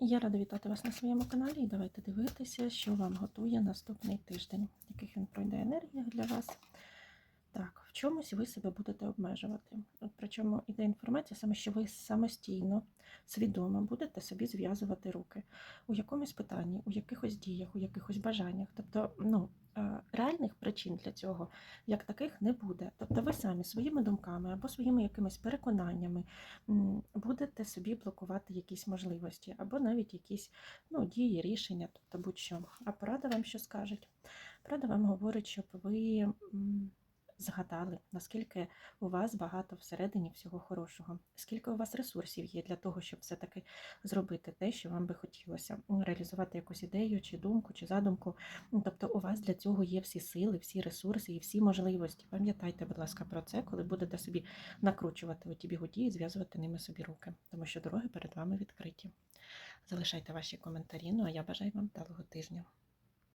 Я рада вітати вас на своєму каналі і давайте дивитися, що вам готує наступний тиждень, яких він пройде енергіях для вас. Так, в чомусь ви себе будете обмежувати. От Причому іде інформація саме, що ви самостійно, свідомо будете собі зв'язувати руки у якомусь питанні, у якихось діях, у якихось бажаннях. Тобто, ну, реальних причин для цього як таких не буде. Тобто ви самі своїми думками або своїми якимись переконаннями будете собі блокувати якісь можливості, або навіть якісь ну, дії, рішення, тобто будь-що. А порада вам що скажуть? Порада вам говорить, щоб ви згадали, наскільки у вас багато всередині всього хорошого, скільки у вас ресурсів є для того, щоб все-таки зробити те, що вам би хотілося, реалізувати якусь ідею, чи думку, чи задумку. Ну, Тобто у вас для цього є всі сили, всі ресурси і всі можливості. Пам'ятайте, будь ласка, про це, коли будете собі накручувати оті бігуді і зв'язувати ними собі руки, тому що дороги перед вами відкриті. Залишайте ваші коментарі. Ну а я бажаю вам вдалого тижня.